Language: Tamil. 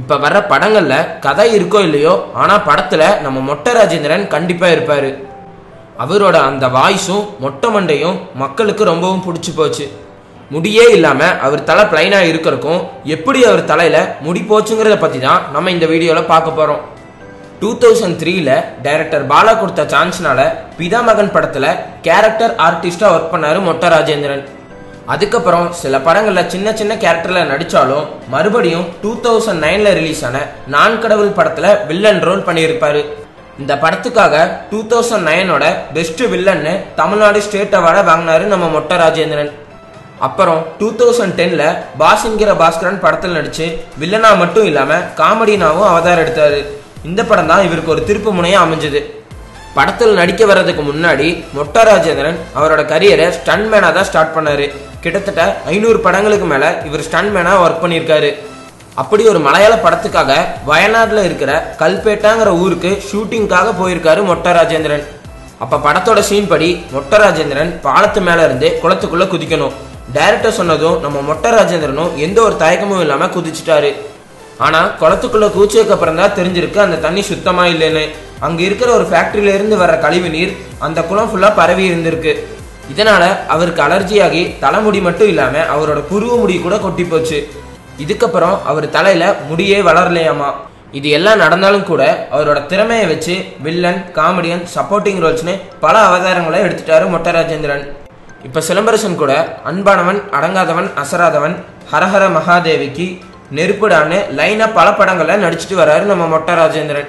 இப்ப வர்ற படங்கள்ல கதை இருக்கோ இல்லையோ ஆனா படத்துல நம்ம மொட்டை ராஜேந்திரன் கண்டிப்பா இருப்பாரு. அவரோட அந்த வாய்ஸும் மொட்டை மண்டையும் மக்களுக்கு ரொம்பவும் பிடிச்சி போச்சு. முடியே இல்லாம அவர் தலை பிளைனா இருக்கிறக்கும் எப்படி அவர் தலையில முடி போச்சுங்கிறத பத்தி தான் நம்ம இந்த வீடியோல பார்க்க போறோம். டூ தௌசண்ட் த்ரீல டைரக்டர் பாலா கொடுத்த சான்ஸ்னால பிதா மகன் படத்துல கேரக்டர் ஆர்டிஸ்டா ஒர்க் பண்ணாரு மொட்டை ராஜேந்திரன். அதுக்கப்புறம் சில படங்கள்ல சின்ன சின்ன கேரக்டர்ல நடிச்சாலும் மறுபடியும் டூ தௌசண்ட் நைன்ல ரிலீஸ் ஆன நான் கடவுள் படத்துல வில்லன் ரோல் பண்ணியிருப்பாரு. இந்த படத்துக்காக டூ தௌசண்ட் நைனோட பெஸ்ட் வில்லன்னு தமிழ்நாடு ஸ்டேட் அவார்டை வாங்கினாரு நம்ம மொட்டை ராஜேந்திரன். அப்புறம் டூ தௌசண்ட் டென்ல பாஸ்ங்கிற பாஸ்கரன் படத்தில் நடிச்சு வில்லனா மட்டும் இல்லாம காமெடினாவும் அவதாரம் எடுத்தாரு. இந்த படம் தான் இவருக்கு ஒரு திருப்பு முனையா அமைஞ்சது. படத்தில் நடிக்க வர்றதுக்கு முன்னாடி மொட்டை ராஜேந்திரன் அவரோட கரியரை ஸ்டன்மேனாக தான் ஸ்டார்ட் பண்ணாரு. கிட்டத்தட்ட ஐநூறு படங்களுக்கு மேல இவர் ஸ்டன்மேனாக ஒர்க் பண்ணியிருக்காரு. அப்படி ஒரு மலையாள படத்துக்காக வயநாட்டில் இருக்கிற கல்பேட்டாங்கிற ஊருக்கு ஷூட்டிங்காக போயிருக்காரு மொட்டை ராஜேந்திரன் அப்ப படத்தோட சீன் படி மொட்டை ராஜேந்திரன் பாலத்து மேல இருந்து குளத்துக்குள்ள குதிக்கணும். டைரக்டர் சொன்னதும் நம்ம மொட்டை ராஜேந்திரனும் எந்த ஒரு தயக்கமும் இல்லாம குதிச்சிட்டாரு. ஆனா குளத்துக்குள்ள குதிச்சதுக்கு அப்புறம் தான் தெரிஞ்சிருக்கு அந்த தண்ணி சுத்தமா இல்லைன்னு. அங்கே இருக்கிற ஒரு ஃபேக்ட்ரியிலிருந்து வர்ற கழிவு நீர் அந்த குளம் ஃபுல்லாக பரவி இருந்திருக்கு. இதனால அவருக்கு அலர்ஜியாகி தலைமுடி மட்டும் இல்லாமல் அவரோட குருவ முடி கூட கொட்டி போச்சு. இதுக்கப்புறம் அவர் தலையில முடியே வளரலையாமா. இது எல்லாம் நடந்தாலும் கூட அவரோட திறமையை வச்சு வில்லன் காமெடியன் சப்போர்ட்டிங் ரோல்ஸ்னு பல அவதாரங்களை எடுத்துட்டாரு மொட்டை ராஜேந்திரன் இப்போ சிலம்பரசன் கூட அன்பானவன் அடங்காதவன் அசராதவன் ஹரஹர மகாதேவிக்கு நெருப்புடான்னு லைனாக பல படங்களில் நடிச்சிட்டு வர்றாரு நம்ம மொட்டை ராஜேந்திரன்